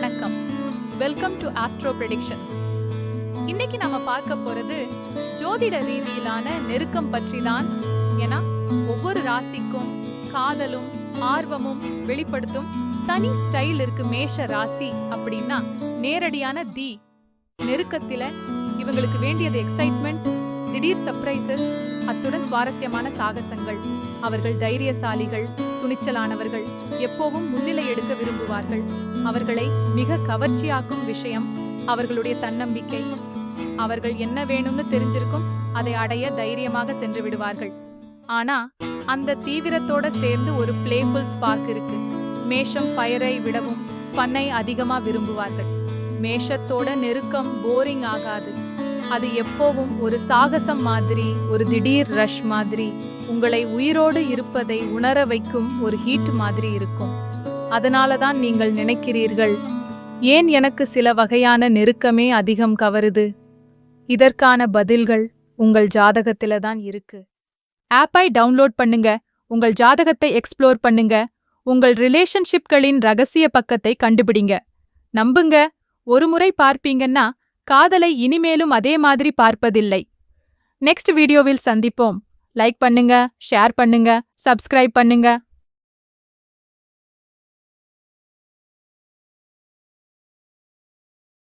வணக்கம். Welcome to astro predictions இன்னைக்கு நாம பார்க்க போறது ஜோதிட ரீதியிலான நெருக்கம் பற்றி தான் ஏன்னா ஒவ்வொரு ராசிக்கும் காதலும் ஆர்வமும் வெளிப்படுத்தும் தனி ஸ்டைல் இருக்கு மேஷ ராசி அப்படின்னா நேரடியான தி. நெருக்கத்தில இவங்களுக்கு வேண்டியது எக்ஸைட்மெண்ட் திடீர் சர்ப்ரைசஸ் அத்துடன் சுவாரஸ்யமான சாகசங்கள். அவர்கள் தைரியசாலிகள் துணிச்சலானவர்கள் எப்போவும் முன்னிலை எடுக்க விரும்புவார்கள். அவர்களை மிக கவர்ச்சியாக்கும் விஷயம் அவர்களுடைய தன்னம்பிக்கை. அவர்கள் என்ன வேணும்னு தெரிஞ்சிருக்கும் அதை அடைய தைரியமாக சென்று விடுவார்கள். ஆனா அந்த தீவிரத்தோட சேர்ந்து ஒரு பிளேஃபுல் ஸ்பார்க் இருக்கு. மேஷம் ஃபயரை விடவும் ஃபன்னை அதிகமா விரும்புவார்கள். மேஷத்தோட நெருக்கம் போரிங் ஆகாது. அது எப்போவும் ஒரு சாகசம் மாதிரி ஒரு திடீர் ரஷ் மாதிரி உங்களை உயிரோடு இருப்பதை உணர வைக்கும் ஒரு ஹீட் மாதிரி இருக்கும். அதனால தான் நீங்கள் நினைக்கிறீர்கள் ஏன் எனக்கு சில வகையான நெருக்கமே அதிகம் கவருது? இதற்கான பதில்கள் உங்கள் ஜாதகத்தில தான் இருக்கு. ஆப்பை டவுன்லோட் பண்ணுங்க உங்கள் ஜாதகத்தை எக்ஸ்ப்ளோர் பண்ணுங்க உங்கள் ரிலேஷன்ஷிப்களின் ரகசிய பக்கத்தை கண்டுபிடிங்க. நம்புங்க ஒரு முறை பார்ப்பீங்கன்னா காதலை இனிமேலும் அதே மாதிரி பார்ப்பதில்லை. நெக்ஸ்ட் வீடியோவில் சந்திப்போம். லைக் பண்ணுங்க ஷேர் பண்ணுங்க சப்ஸ்கிரைப் பண்ணுங்க.